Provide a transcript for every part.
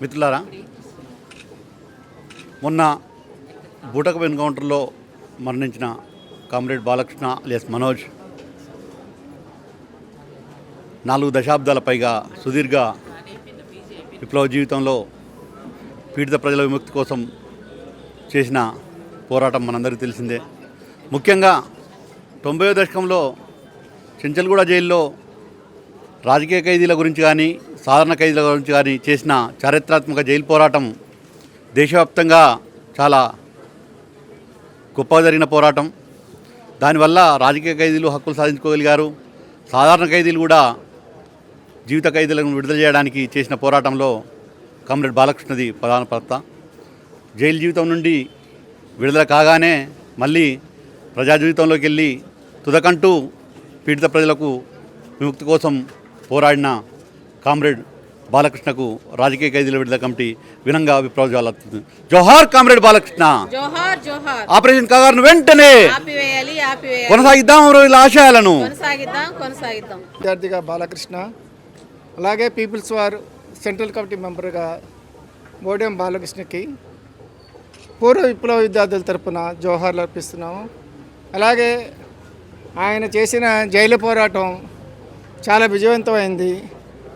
మిత్రులారా మొన్న బూటకపు ఎన్కౌంటర్లో మరణించిన కామ్రేడ్ బాలకృష్ణ లేస్ మనోజ్ నాలుగు దశాబ్దాల పైగా సుదీర్ఘ విప్లవ జీవితంలో పీడిత ప్రజల విముక్తి కోసం చేసిన పోరాటం మనందరికీ తెలిసిందే. ముఖ్యంగా తొంభై దశకంలో చెంచల్గూడ జైల్లో రాజకీయ ఖైదీల గురించి కానీ సాధారణ ఖైదీల గురించి కానీ చేసిన చారిత్రాత్మక జైలు పోరాటం దేశవ్యాప్తంగా చాలా గొప్ప జరిగిన పోరాటం. దానివల్ల రాజకీయ ఖైదీలు హక్కులు సాధించుకోగలిగారు. సాధారణ ఖైదీలు కూడా జీవిత ఖైదీలను విడుదల చేయడానికి చేసిన పోరాటంలో కామ్రేడ్ బాలకృష్ణది ప్రధాన పాత్ర. జైలు జీవితం నుండి విడుదల కాగానే మళ్ళీ ప్రజా జీవితంలోకి వెళ్ళి తుదకంటూ పీడిత ప్రజలకు విముక్తి కోసం పోరాడిన కామ్రేడ్ బాలకృష్ణకు రాజకీయ ఖైదీల విడుదల కమిటీ వినంగా విప్లవాలు జోహార్ కామ్రేడ్ బాలకృష్ణ! జోహార్ జోహార్. ఆపరేషన్ కాగారును వెంటనే కొనసాగిద్దాం అమరవీరుల ఆశయాలను. కొనసాగిద్దాం కొనసాగిద్దాం. విద్యార్థిగా బాలకృష్ణ అలాగే పీపుల్స్ వార్ సెంట్రల్ కమిటీ మెంబర్గా బోడెం బాలకృష్ణకి పూర్వ విప్లవ విద్యార్థుల తరపున జోహార్లు అర్పిస్తున్నాము. అలాగే ఆయన చేసిన జైలు పోరాటం చాలా విజయవంతమైంది.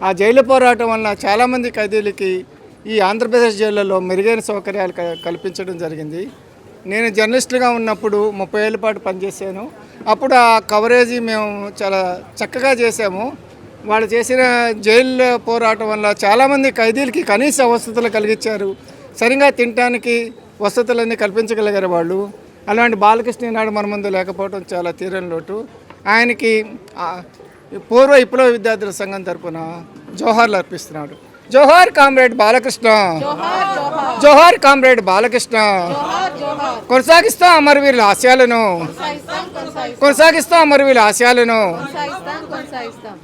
ఆ జైలు పోరాటం వలన చాలామంది ఖైదీలకి ఈ ఆంధ్రప్రదేశ్ జైళ్ళలో మెరుగైన సౌకర్యాలు క- కల్పించడం జరిగింది. నేను జర్నలిస్టులుగా ఉన్నప్పుడు ముప్పై ఏళ్ళ పాటు పనిచేశాను. అప్పుడు ఆ కవరేజీ మేము చాలా చక్కగా చేసాము వాళ్ళు చేసిన జైలు పోరాటం వల్ల చాలామంది ఖైదీలకి కనీస వసతులు కలిగించారు సరిగా తినటానికి వసతులన్నీ కల్పించగలిగారు వాళ్ళు. అలాంటి బాలకృష్ణ ఈనాడు మన ముందు లేకపోవడం చాలా తీరం లోటు. ఆయనకి పూర్వ విప్లవ విద్యార్థుల సంఘం తరపున జోహార్లు అర్పిస్తున్నాడు. జోహార్ కామ్రేడ్ బాలకృష్ణ. జోహార్ కామ్రేడ్ బాలకృష్ణ. కొనసాగిస్తాం అమరవీరుల ఆశయాలను. కొనసాగిస్తాం అమరవీరుల ఆశయాలను.